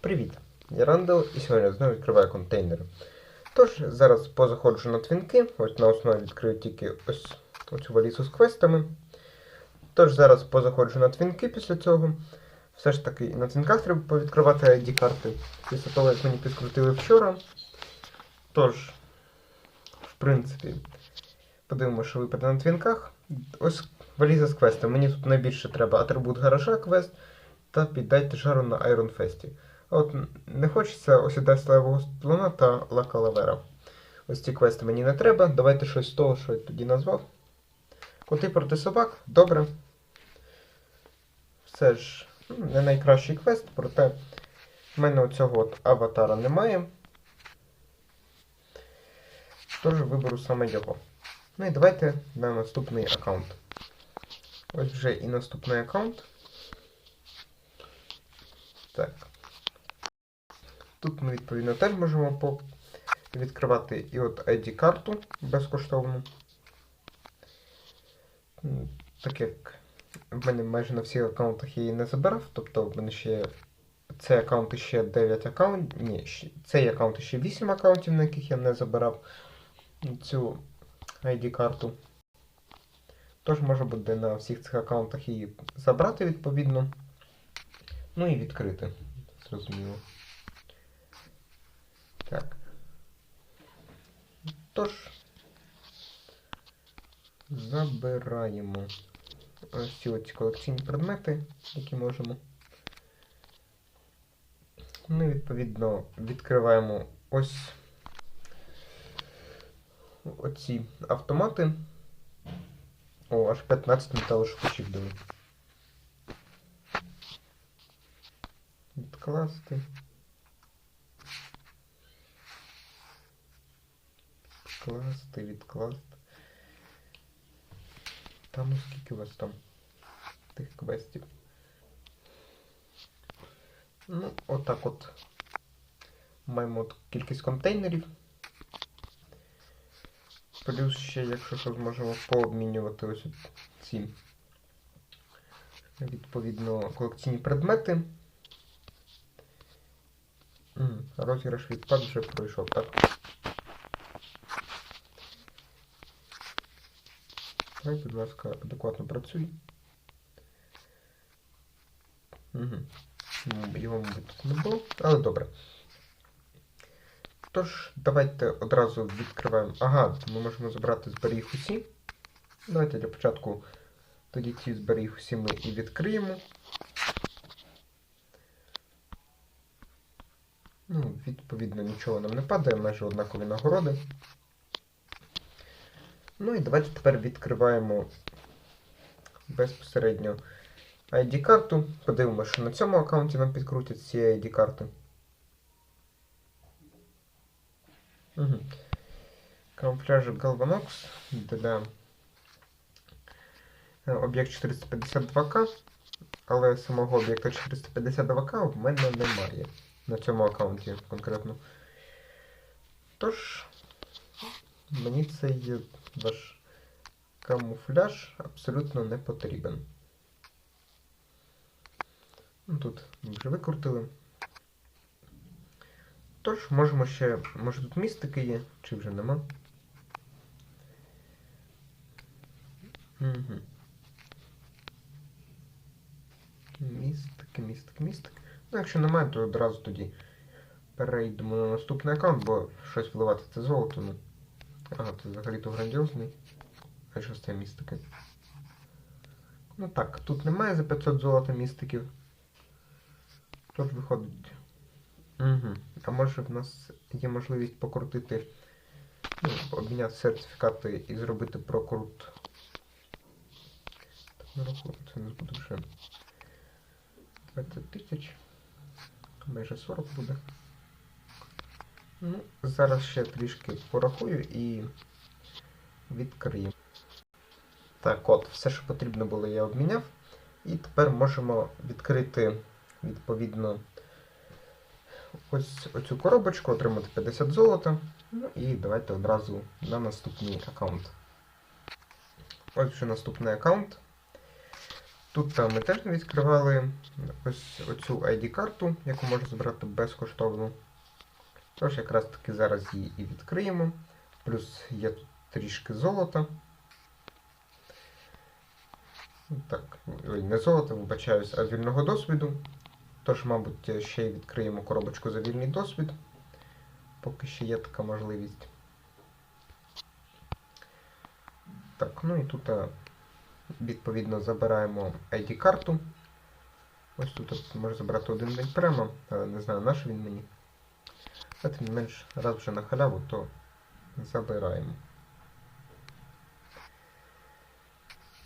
Привіт! Я Рандall і сьогодні знову відкриваю контейнери. Тож, зараз позаходжу на твінки, ось на основі відкрию тільки ось оцю валізу з квестами. Тож зараз позаходжу на твінки після цього. Все ж таки на твінках треба повідкривати ID-карти після того, як мені підкрутили вчора. Тож, в принципі, подивимося, що випаде на твінках. Ось валіза з квестами. Мені тут найбільше треба атрибут гаража квест та піддайте жару на Fest. От не хочеться осідати славого слона та лака лавера. Ось ці квести мені не треба. Давайте щось з того, що я тоді назвав. Коти проти собак, добре. Все ж ну, не найкращий квест, проте в мене оцього от аватара немає. Тож виберу саме його. Ну і давайте на наступний аккаунт. Ось вже і наступний аккаунт. Так. Тут ми, відповідно, теж можемо відкривати і от ID-карту безкоштовну. Так як в мене майже на всіх аккаунтах я її не забирав, тобто в мене ще цей аккаунт ще 9 аккаунтів. Ні, цей аккаунт ще 8 аккаунтів, на яких я не забирав цю ID-карту. Тож можна буде на всіх цих аккаунтах її забрати відповідно. Ну і відкрити. Зрозуміло. Так. Тож. Забираємо ці оці колекційні предмети, які можемо. Ну і відповідно відкриваємо ось оці автомати. О, аж 15 металошукачів дали. Відкласти. Відкласти, відкласти. Та ну скільки у вас там тих квестів? Ну, отак от. Маємо от кількість контейнерів. Плюс ще, якщо що, зможемо пообмінювати ось ці відповідно колекційні предмети. Розіграш відпад вже пройшов, так? Давай, будь ласка, адекватно працюй. Угу. Його, мабуть, не було, але добре. Тож, давайте одразу відкриваємо. Ага, ми можемо забрати зберіг усі. Давайте для початку тоді ці зберіг усі ми і відкриємо. Ну, відповідно, нічого нам не падає, майже однакові нагороди. Ну і давайте тепер відкриваємо безпосередньо ID-карту. Подивимося, що на цьому аккаунті нам підкрутять ці ID-карти. Угу. Камуфляж Galvanox для е, об'єкт 452К, але самого об'єкта 452К в мене немає на цьому аккаунті конкретно. Тож, мені цей ваш камуфляж абсолютно не потрібен. Ну, Тут ми вже викрутили. Тож, можемо ще. Може тут містики є, чи вже нема. Угу. Містики, містики, містики. Ну, якщо немає, то одразу тоді перейдемо на наступний аккаунт, бо щось вливати це золото, ну. Ага, це взагалі-то грандіозний. А що це містики? Ну так, тут немає за 500 золота містиків. Тож виходить. Угу. А може в нас є можливість покрутити, ну, обміняти сертифікати і зробити прокрут. Так, на рахунок це не буде вже 20 тисяч. Майже 40 буде. Ну, зараз ще трішки порахую і відкрию. Так, от, все, що потрібно було, я обміняв. І тепер можемо відкрити відповідно ось оцю коробочку, отримати 50 золота. Ну і давайте одразу на наступний аккаунт. Ось вже наступний аккаунт. Тут там ми теж відкривали ось оцю ID-карту, яку можна забрати безкоштовно. Тож якраз таки зараз її і відкриємо. Плюс є тут трішки золота. Так, ой, не золота, вибачаюсь, а вільного досвіду. Тож, мабуть, ще й відкриємо коробочку за вільний досвід. Поки ще є така можливість. Так, ну і тут відповідно забираємо ID-карту. Ось тут можна забрати один день прямо, але не знаю, наш він мені. А тим не менш, раз вже на халяву, то забираємо.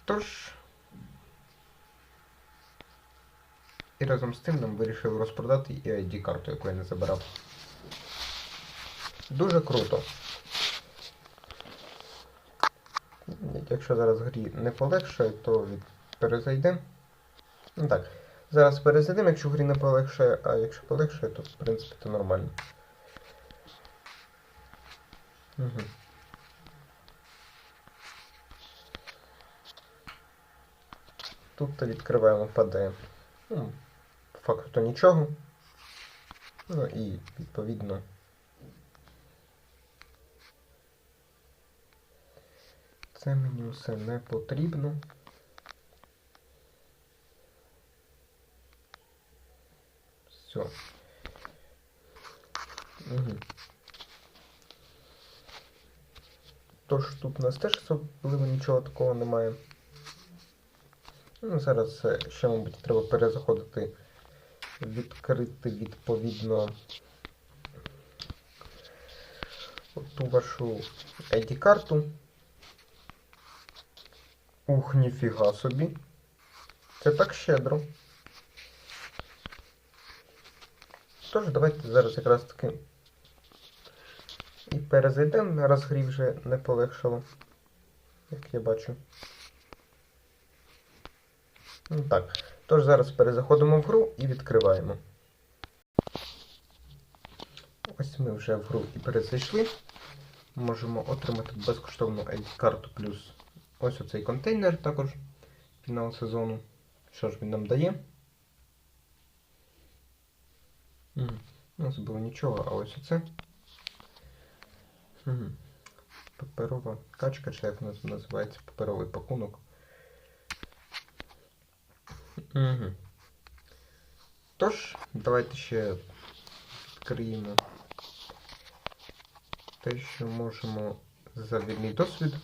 Тож. І разом з тим нам вирішили розпродати і ID-карту, яку я не забирав. Дуже круто. Якщо зараз грі не полегшає, то перезайдемо. Ну так, зараз перезайдемо, якщо грі не полегшає, а якщо полегшає, то в принципі то нормально. Угу. Тут відкриваємо ПД. Ну, по факту нічого. Ну і відповідно. Це мені все не потрібно. Все. Угу. Тож тут у нас теж особливо нічого такого немає. Ну, зараз е, ще, мабуть, треба перезаходити, відкрити відповідно ту вашу ID-карту. Ух, ніфіга собі. Це так щедро. Тож, давайте зараз якраз таки і перезайдемо, раз грі вже не полегшало, як я бачу. Ну так. Тож зараз перезаходимо в гру і відкриваємо. Ось ми вже в гру і перезайшли. Можемо отримати безкоштовну ID-карту плюс ось оцей контейнер також фінал сезону. Що ж він нам дає? Угу. Ну, збило нічого, а ось оце. Паперова качка, чи як називається паперовий пакунок. Угу. Тож, давайте ще відкриємо те, що можемо за вільний досвід.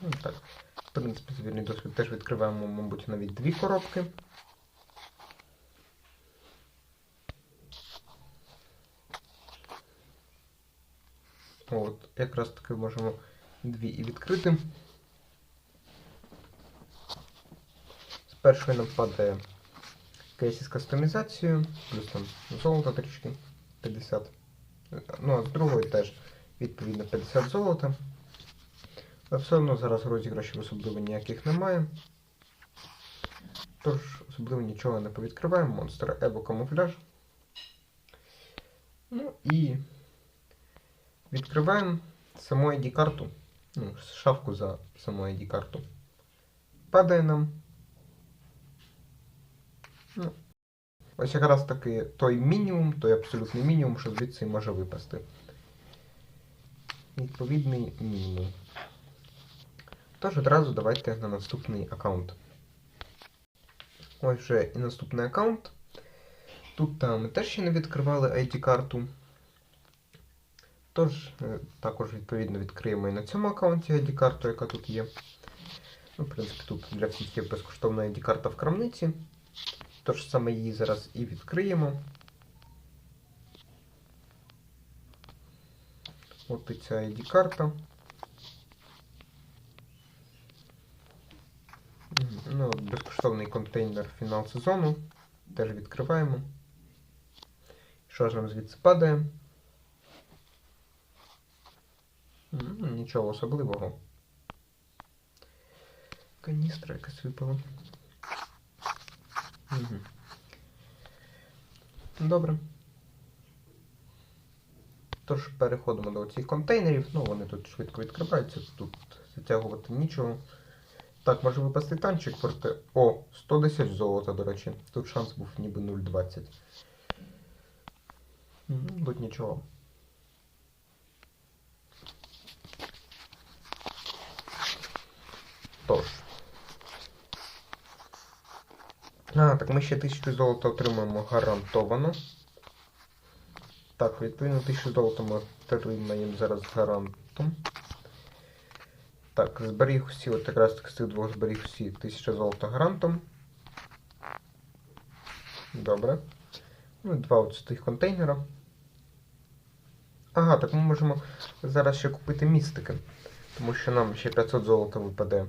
Ну, так. В принципі, за вільний досвід теж відкриваємо, мабуть, навіть дві коробки. От, якраз таки можемо дві і відкрити. З першої нам падає кейс із кастомізацією, плюс там золото трішки 50. Ну, а з другої теж відповідно 50 золота. Але все одно зараз розіграшів особливо ніяких немає. Тож, особливо нічого не повідкриваємо. Monster Evo камуфляж. Ну і відкриваємо саму ID-карту. Ну, шафку за саму ID-карту. Падає нам. Ну, ось якраз таки той мінімум, той абсолютний мінімум, що звідси може випасти. Відповідний мінімум. Тож одразу давайте на наступний аккаунт. Ось вже і наступний аккаунт. Тут там ми теж ще не відкривали ID-карту. Тож, е, також, відповідно, відкриємо і на цьому аккаунті ID-карту, яка тут є. Ну, в принципі, тут для всіх є безкоштовна ID-карта в крамниці. Тож саме її зараз і відкриємо. От і ця ID-карта. Ну, безкоштовний контейнер фінал сезону. Теж відкриваємо. Що ж нам звідси падає? Нічого особливого. Каністра якась випала. Добре. Тож переходимо до цих контейнерів. Ну, вони тут швидко відкриваються, тут затягувати нічого. Так, може випасти танчик, проте. О, 110 золота, до речі. Тут шанс був ніби 0,20. М, Тут нічого. Тож. А, так ми ще 1000 золота отримаємо гарантовано. Так, відповідно 1000 золота ми отримаємо зараз гарантом. Так, зберіг всі, от якраз з цих двох зберіг всі 1000 золота гарантом. Добре. Ну і два от з тих контейнера. Ага, так ми можемо зараз ще купити містики. Тому що нам ще 500 золота випаде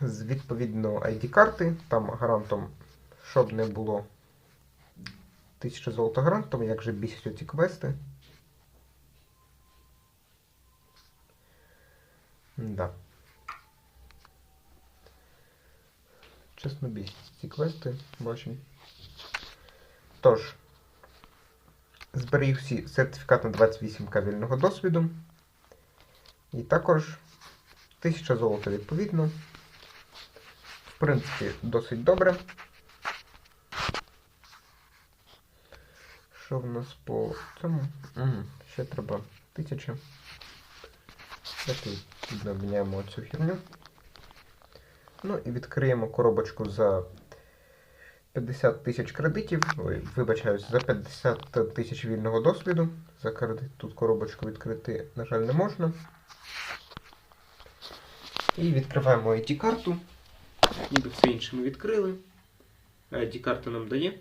з відповідно ID-карти, там гарантом, щоб не було 1000 золота гарантом, як же бісять оці квести. Да. Чесно бісять ці квести, бачу. Тож, зберіг всі сертифікат на 28к вільного досвіду. І також 1000 золота відповідно. В принципі, досить добре. Що в нас по цьому? Угу, ще треба 1000. Давайте обміняємо цю херню. Ну і відкриємо коробочку за 50 тисяч кредитів. Ой, вибачаюсь, за 50 тисяч вільного досвіду. За кредит тут коробочку відкрити, на жаль, не можна. І відкриваємо ID-карту. Ніби все інше ми відкрили. ID-карта нам дає.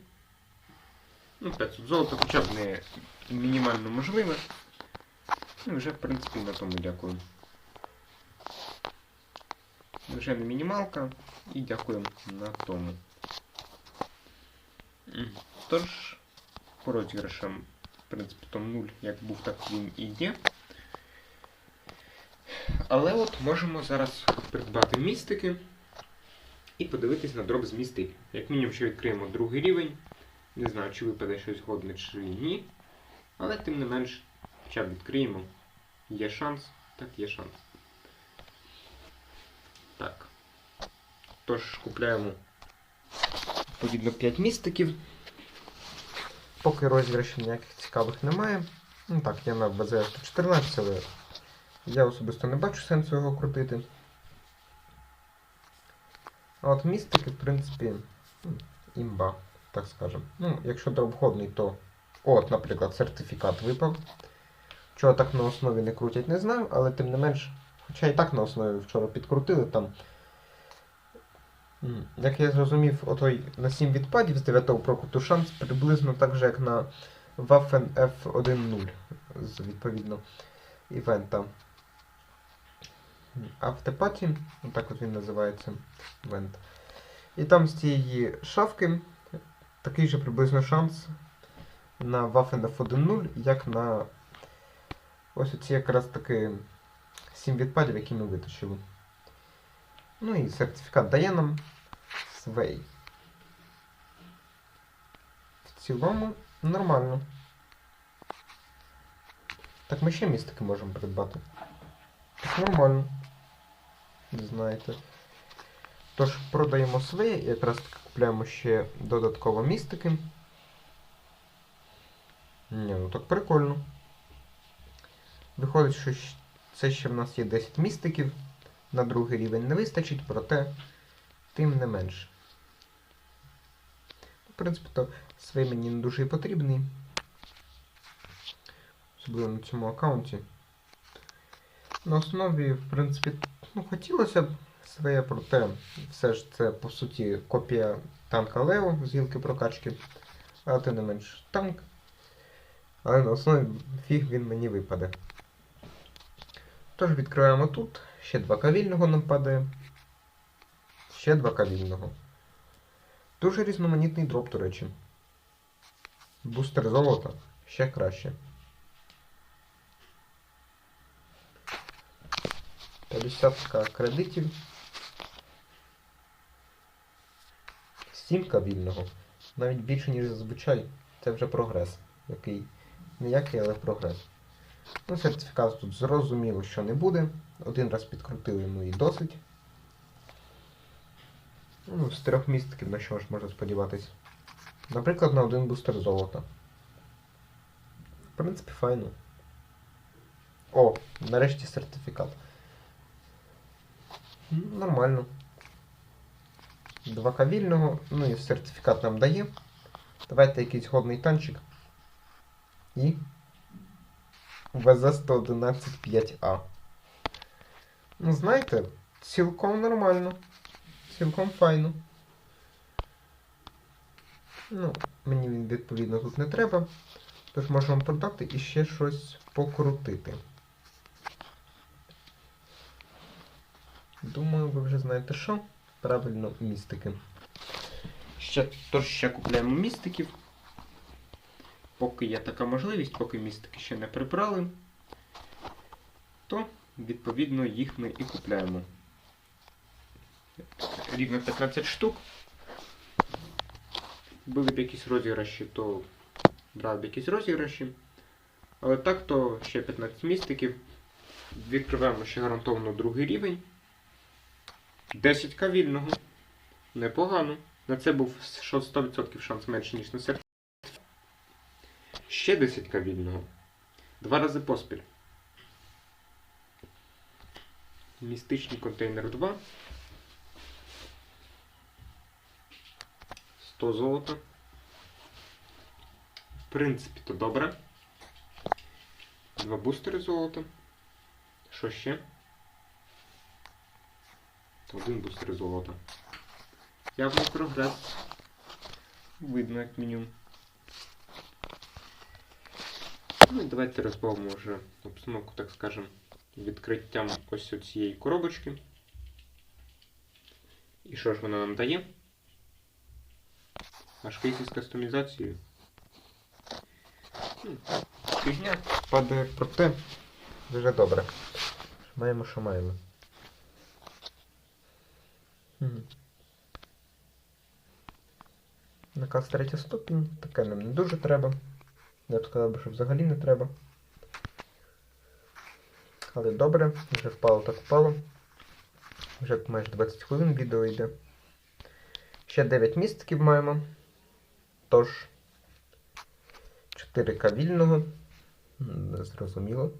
Ну, 500 золота, хоча б не мінімально можливе. Ну, і вже, в принципі, на тому дякую. Вже не мінімалка і дякуємо на тому. Тож, по розіграшам, в принципі, то 0 як був, так він і є. Але от можемо зараз придбати містики і подивитись на дроп з містик. Як мінімум, що відкриємо другий рівень. Не знаю, чи випаде щось годне, чи ні. Але тим не менш, хоча б відкриємо. Є шанс, так є шанс. Так. Тож купляємо відповідно 5 містиків. Поки розіграшів ніяких цікавих немає. Ну так, я на БЗ 114, але я особисто не бачу сенсу його крутити. А от містики, в принципі, ну, імба, так скажем. Ну, якщо дропходний, то. От, наприклад, сертифікат випав. Чого так на основі не крутять, не знаю, але тим не менш, хоча і так на основі вчора підкрутили там. Як я зрозумів, отой на 7 відпадів з 9 прокуту шанс приблизно так же, як на Waffen F1.0 з відповідно івента. Автопаті, так от він називається івент. І там з цієї шафки такий же приблизно шанс на Waffen F1.0, як на ось оці якраз таки 7 відпадів, які ми витащили. Ну і сертифікат дає нам Свей. В цілому нормально. Так ми ще містики можемо придбати. Так нормально. Знаєте. Тож продаємо своє якраз таки купляємо ще додатково містики. Ні, ну так прикольно. Виходить, що це ще в нас є 10 містиків. На другий рівень не вистачить, проте тим не менше. В принципі, то свій мені не дуже і потрібний. Особливо на цьому аккаунті. На основі, в принципі, ну, хотілося б своє, проте все ж це по суті копія танка Лео з гілки прокачки. Але тим не менш танк. Але на основі фіг він мені випаде. Тож відкриваємо тут. Ще два кавільного нам падає. Ще два кавільного. Дуже різноманітний дроп, до речі. Бустер золота. Ще краще. 50к кредитів. 7 вільного. Навіть більше, ніж зазвичай. Це вже прогрес. Який. Ніякий, але прогрес. Ну, сертифікат тут зрозуміло, що не буде. Один раз підкрутили, ну і досить. Ну, з трьох містків на що ж можна сподіватись. Наприклад, на один бустер золота. В принципі, файно. О, нарешті сертифікат. Нормально. 2К вільного, ну і сертифікат нам дає. Давайте якийсь годний танчик. І. ВЗ-111 5А. Ну, знаєте, цілком нормально. Цілком файно. Ну, мені він відповідно тут не треба. Тож можемо продати і ще щось покрутити. Думаю, ви вже знаєте що. Правильно, містики. Ще, тож ще купляємо містиків. Поки є така можливість, поки містики ще не прибрали, то відповідно їх ми і купляємо. Рівно 15 штук. Були б якісь розіграші, то брав б якісь розіграші. Але так, то ще 15 містиків. Відкриваємо ще гарантовано другий рівень. 10к вільного. Непогано. На це був 100% шанс менше, ніж на серці. Ще 10к вільного. Два рази поспіль. Містичний контейнер 2. 100 золота. В принципі, то добре. Два бустери золота. Що ще? Один бустер золота. Явний прогрес. Видно, як мінімум. Ну і давайте розбавимо вже обстановку, так скажем, відкриттям ось цієї коробочки. І що ж вона нам дає? Аж кейси з кастомізацією. Хм, Фігня падає проте. Дуже добре. Маємо, що маємо. Наказ третя ступінь, таке нам не дуже треба. Я б сказав, що взагалі не треба. Але добре, вже впало так впало. Вже майже 20 хвилин відео йде. Ще 9 містків маємо. Тож 4К вільного. Зрозуміло.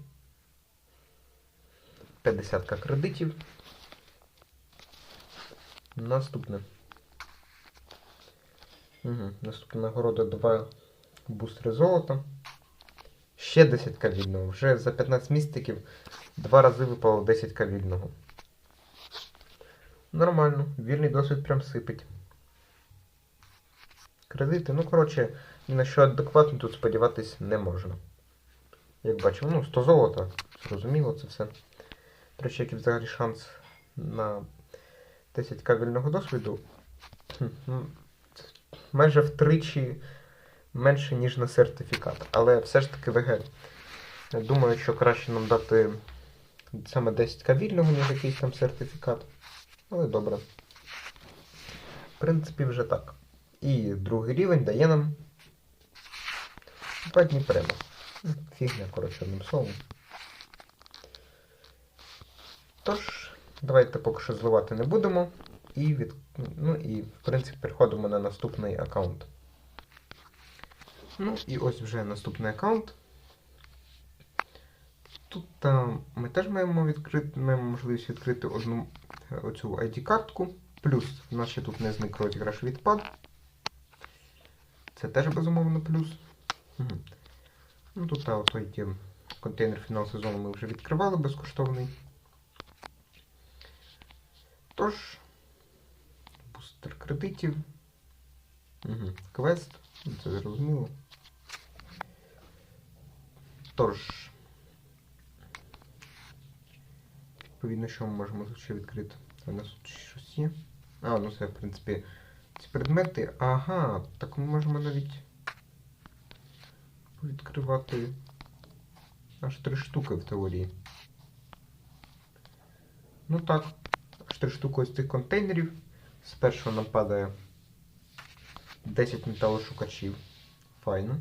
50к кредитів. Наступне. Угу. Наступна нагорода 2 бустери золота. Ще 10к вільного. Вже за 15 містиків два рази випало 10к вільного. Нормально. Вільний досвід прям сипить. Кредити, ну коротше, ні на що адекватно тут сподіватись не можна. Як бачимо, ну, 100 золота. Зрозуміло це все. До речі, який взагалі шанс на 10к вільного досвіду. Ну, майже втричі менше, ніж на сертифікат. Але все ж таки ВГ. Думаю, що краще нам дати саме 10к вільного, ніж якийсь там сертифікат. Але добре. В принципі, вже так. І другий рівень дає нам два дні према. Фігня, коротше, одним словом. Тож, давайте поки що зливати не будемо. І від... Ну і, в принципі, переходимо на наступний аккаунт. Ну, і ось вже наступний аккаунт. Тут а, ми теж маємо відкрити, маємо можливість відкрити одну е, оцю ID-картку. Плюс в нас ще тут не зник розіграш відпад. Це теж безумовно плюс. Угу. Ну тут а, той контейнер фінал сезону ми вже відкривали безкоштовний. Тож, бустер кредитів. Угу. Квест, це зрозуміло. Тож, відповідно, що ми можемо ще відкрити? У нас тут щось є. А, ну це, в принципі, ці предмети. Ага, так ми можемо навіть відкривати аж три штуки в теорії. Ну так, аж три штуки ось цих контейнерів. З першого нам падає 10 металошукачів. Файно.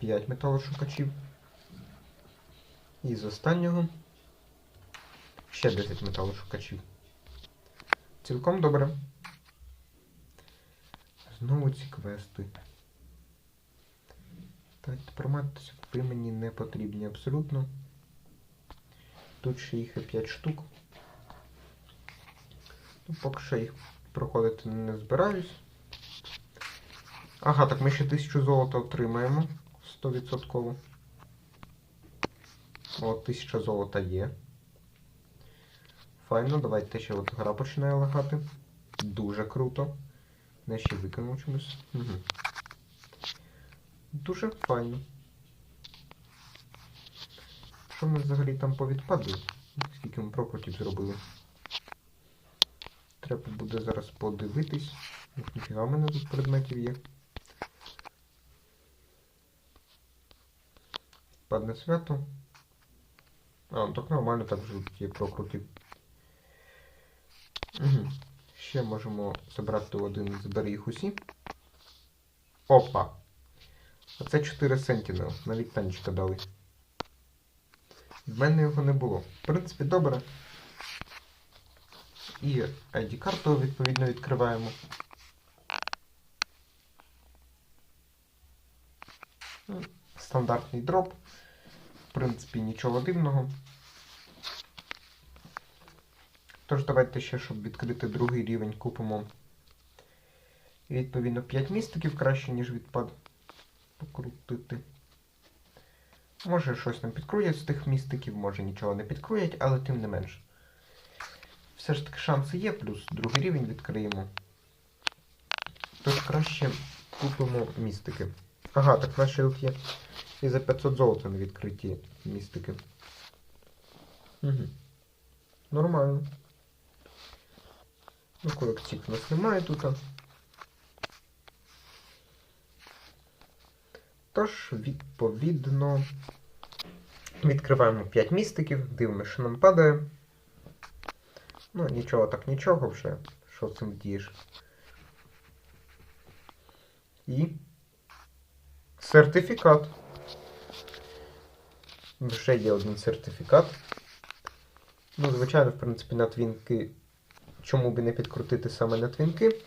5 металошукачів. І з останнього ще 10 металошукачів. Цілком добре. Знову ці квести. Так, тепер матися ви мені не потрібні абсолютно. Тут ще їх і 5 штук. Ну, поки що їх проходити не збираюсь. Ага, так ми ще 1000 золота отримаємо. 100%. О, 1000 золота є. Файно, давайте ще от гра починає лагати. Дуже круто. Не ще виконав чомусь. Угу. Дуже файно. Що ми взагалі там повідпадли? Скільки ми прокрутів зробили? Треба буде зараз подивитись. Ух, Ніфіга в мене тут предметів є. Падне свято. А, ну так нормально так вже тут є прокрутів. Угу. Ще можемо забрати один, збери їх усі. Опа! Оце 4 Sentinel. Навіть танчика дали. В мене його не було. В принципі, добре. І ID-карту відповідно відкриваємо. Ну, Стандартний дроп. В принципі, нічого дивного. Тож давайте ще, щоб відкрити другий рівень, купимо відповідно 5 містиків краще, ніж відпад. Покрутити. Може щось нам підкруять з тих містиків, може нічого не підкруять, але тим не менш. Все ж таки шанси є, плюс другий рівень відкриємо. Тож краще купимо містики. Ага, так наші тут є і за 500 золота на відкриті містики. Угу. Нормально. Ну, колекцій у нас немає тут. Тож, відповідно, відкриваємо 5 містиків, дивимося, що нам падає. Ну, нічого так нічого вже. Що цим вдієш? І. Сертифікат. Вже є один сертифікат. Ну, звичайно, в принципі, на твінки. Чому би не підкрутити саме на твінки?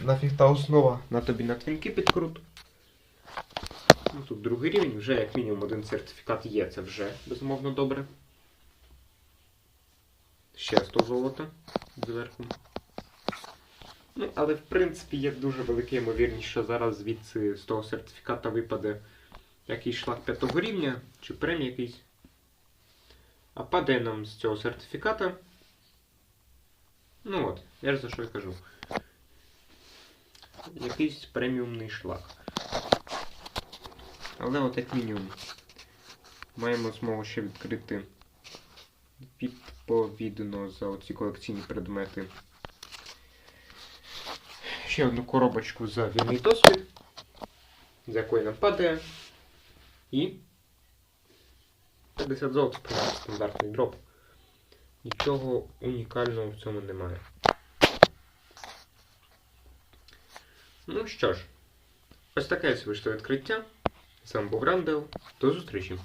Нафіг та основа на тобі на твінки підкрут. Ну, тут другий рівень, вже як мінімум один сертифікат є, це вже безумовно добре. Ще 100 золота зверху. Ну, але в принципі є дуже велика ймовірність, що зараз звідси з того сертифіката випаде якийсь шлак п'ятого рівня чи премій якийсь. А падає нам з цього сертифіката. Ну от, я ж за що й кажу. Якийсь преміумний шлак. Але от як мінімум маємо змогу ще відкрити відповідно за оці колекційні предмети. Ще одну коробочку за вільний досвід, з якої нам падає. І 50 золота стандартний дроп. Нічого унікального в цьому немає. Ну що ж, ось таке вийшло відкриття. Вами був Рандел. До зустрічі!